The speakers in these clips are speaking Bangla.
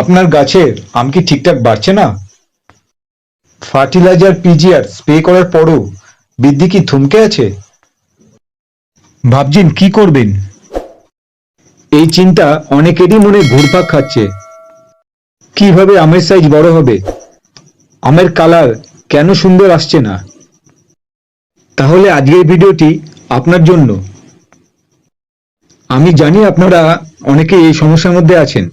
আপনার গাছের আম কি ঠিকঠাক বাড়ছে না? ফার্টিলাইজার পিজিআর স্প্রে করার পরও বৃদ্ধি কি থমকে আছে? ভাবছেন কি করবেন? এই চিন্তা অনেকেরই মনে ঘুরপাক খাচ্ছে। কীভাবে আমের সাইজ বড় হবে? আমের কালার কেন সুন্দর আসছে না? তাহলে আজকের ভিডিওটি আপনার জন্য। আমি জানি আপনারা অনেকে এই সমস্যার মধ্যে আছেন।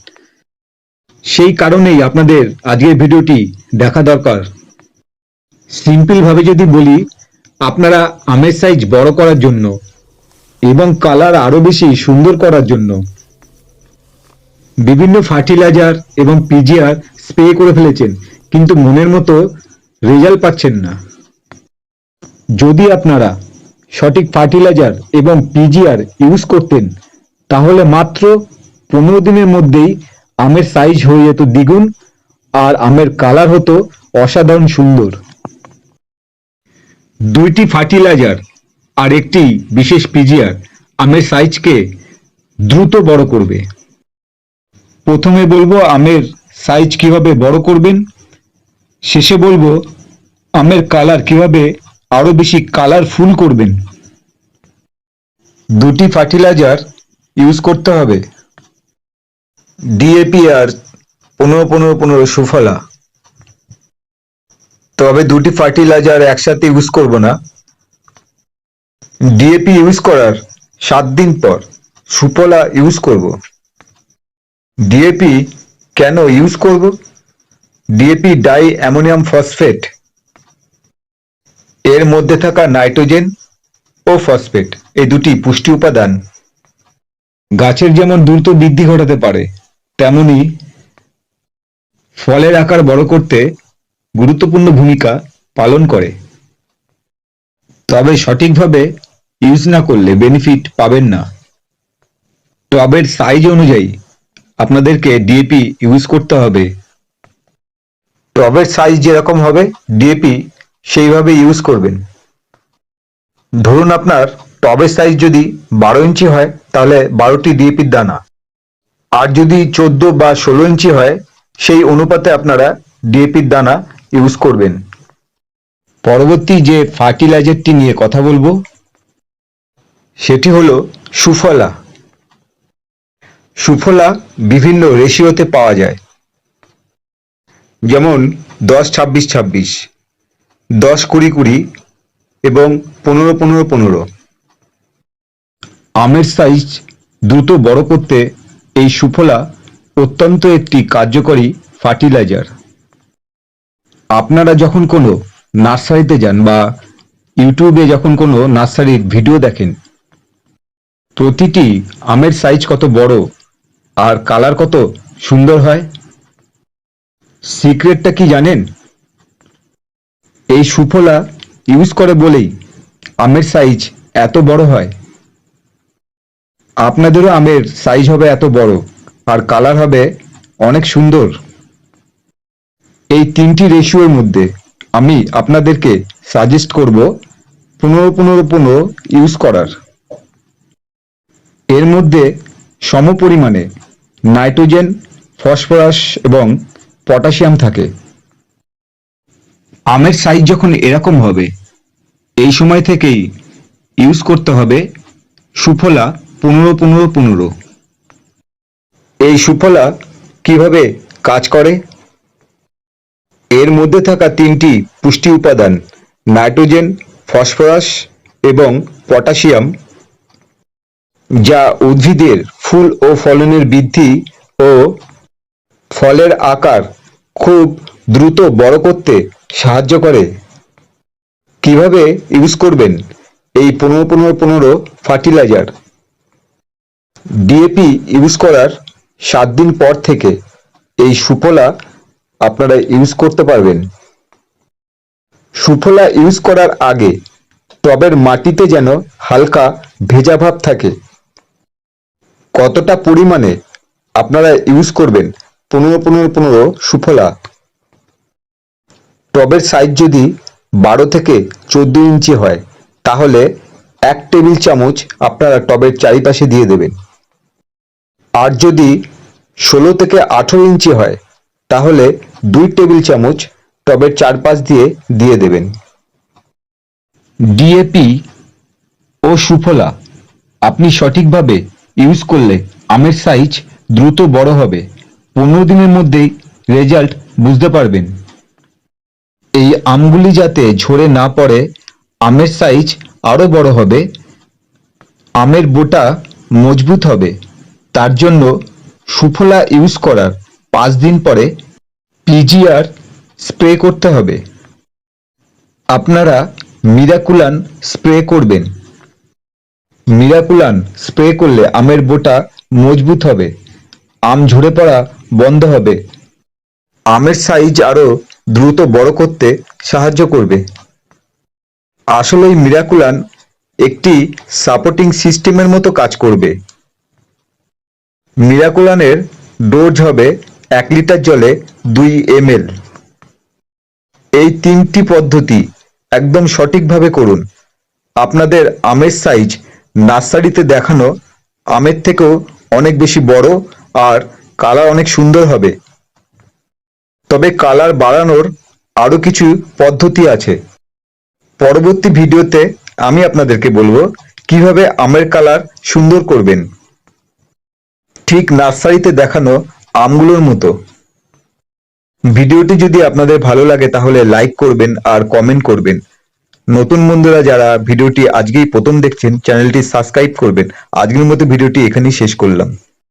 সেই কারণেই আপনাদের আজকের ভিডিওটি দেখা দরকার। সিম্পল ভাবে যদি বলি, আপনারা আমের সাইজ বড় করার জন্য এবং কালার আরও বেশি সুন্দর করার জন্য বিভিন্ন ফার্টিলাইজার এবং পিজিআর স্প্রে করে ফেলেছেন, কিন্তু মনের মতো রেজাল্ট পাচ্ছেন না। যদি আপনারা সঠিক ফার্টিলাইজার এবং পিজিআর ইউজ করতেন, তাহলে মাত্র পনেরো দিনের মধ্যেই আমের সাইজ হয়ে যেত দ্বিগুণ আর আমের কালার হতো অসাধারণ সুন্দর। দুইটি ফার্টিলাইজার আর একটি বিশেষ পিজিআর আমের সাইজকে দ্রুত বড় করবে। প্রথমে বলব আমের সাইজ কীভাবে বড় করবেন, শেষে বলব আমের কালার কীভাবে আরও বেশি কালারফুল করবেন। দুটি ফার্টিলাইজার ইউজ করতে হবে। ডিএপি আর পনেরো পনেরো পনেরো সুফলা। তবে দুটি ফার্টিলাইজার একসাথে ইউজ করব না। ডিএপি ইউজ করার সাত দিন পর সুফলা ইউজ করব। ডিএপি কেন ইউজ করব? DAP diammonium phosphate. এর মধ্যে থাকা নাইট্রোজেন ও ফসফেট, এই দুটি পুষ্টি উপাদান। গাছের যেমন দ্রুত বৃদ্ধি ঘটাতে পারে তেমনি ফলের আকার বড় করতে গুরুত্বপূর্ণ ভূমিকা পালন করে। তবে সঠিকভাবে ইউজ না করলে বেনিফিট পাবেন না। টবের সাইজ অনুযায়ী আপনাদেরকে ডিএপি ইউজ করতে হবে। টবের সাইজ যেরকম হবে ডিএপি সেইভাবে ইউজ করবেন। ধরুন আপনার টবের সাইজ যদি বারো ইঞ্চি হয়, তাহলে বারোটি ডিএপির দানা। আর যদি চোদ্দ বা ষোলো ইঞ্চি হয়, সেই অনুপাতে আপনারা ডিএপির দানা ইউজ করবেন। পরবর্তী যে ফার্টিলাইজারটি নিয়ে কথা বলব, সেটি হলো সুফলা। সুফলা বিভিন্ন রেশিওতে পাওয়া যায়। যেমন দশ, ছাব্বিশ ছাব্বিশ, দশ, কুড়ি কুড়ি এবং পনেরো পনেরো পনেরো। আমের সাইজ দ্রুত বড় করতে এই সুফলা অত্যন্ত একটি কার্যকরী ফার্টিলাইজার। আপনারা যখন কোনো নার্সারিতে যান বা ইউটিউবে যখন কোনো নার্সারির ভিডিও দেখেন, প্রতিটি আমের সাইজ কত বড় আর কালার কত সুন্দর হয়, সিক্রেটটা কি জানেন? এই সুফলা ইউজ করে বলেই আমের সাইজ এত বড় হয়। আপনাদেরও আমের সাইজ হবে এত বড়, আর কালার হবে অনেক সুন্দর। এই তিনটি রেশিওর মধ্যে আমি আপনাদেরকে সাজেস্ট করব পনেরো পনেরো পনেরো ইউজ করার। এর মধ্যে সম পরিমাণে নাইট্রোজেন ফসফরাস এবং পটাশিয়াম থাকে। আমের সাইজ যখন এরকম হবে, এই সময় থেকেই ইউজ করতে হবে সুফলা পনেরো পনেরো পনেরো। এই সুফলা কীভাবে কাজ করে? এর মধ্যে থাকা তিনটি পুষ্টি উপাদান, নাইট্রোজেন, ফসফরাস এবং পটাশিয়াম, যা উদ্ভিদের ফুল ও ফলনের বৃদ্ধি ও ফলের আকার খুব দ্রুত বড় করতে সাহায্য করে। কীভাবে ইউজ করবেন? এই পনেরো পনেরো পনেরো ফার্টিলাইজার। ডিএপি ইউজ করার সাত দিন পর থেকে এই সুফলা আপনারা ইউজ করতে পারবেন। সুফলা ইউজ করার আগে টবের মাটিতে যেন হালকা ভেজা ভাব থাকে। কতটা পরিমাণে আপনারা ইউজ করবেন? পনেরো পনেরো পনেরো সুফলা। টবের সাইজ যদি বারো থেকে চোদ্দ ইঞ্চি হয়, তাহলে এক টেবিল চামচ আপনারা টবের চারিপাশে দিয়ে দেবেন। আর যদি ষোলো থেকে আঠেরো ইঞ্চি হয়, তাহলে দুই টেবিল চামচ টবের চারপাশ দিয়ে দিয়ে দেবেন। ডিএপি ও সুফলা আপনি সঠিকভাবে ইউজ করলে আমের সাইজ দ্রুত বড় হবে। পনেরো দিনের মধ্যেই রেজাল্ট বুঝতে পারবেন। এই আমগুলি যাতে ঝরে না পড়ে, আমের সাইজ আরও বড় হবে, আমের বোটা মজবুত হবে। তার জন্য সুফলা ইউজ করার পাঁচ দিন পরে পিজিআর স্প্রে করতে হবে। আপনারা মিরাকুলান স্প্রে করবেন। মিরাকুলান স্প্রে করলে আমের বোটা মজবুত হবে, আম ঝরে পড়া বন্ধ হবে। আমের সাইজ আরও দ্রুত বড় করতে সাহায্য করবে। আসলে মিরাকুলান একটি সাপোর্টিং সিস্টেমের মতো কাজ করবে। মিরাকুলানের ডোজ হবে এক লিটার জলে দুই এমএল। এই তিনটি পদ্ধতি একদম সঠিকভাবে করুন। আপনাদের আমের সাইজ নার্সারিতে দেখানো আমের থেকেও অনেক বেশি বড় আর কালার অনেক সুন্দর হবে। তবে কালার বাড়ানোর আরও কিছু পদ্ধতি আছে। পরবর্তী ভিডিওতে আমি আপনাদেরকে বলব কীভাবে আমের কালার সুন্দর করবেন। ঠিক নার্সারিতে দেখানো আমগুলোর মতো। ভিডিওটি যদি আপনাদের ভালো লাগে তাহলে লাইক করবেন আর কমেন্ট করবেন। নতুন বন্ধুরা যারা ভিডিওটি আজকেই প্রথম দেখছেন, চ্যানেলটি সাবস্ক্রাইব করবেন। আজকের মতো ভিডিওটি এখানেই শেষ করলাম।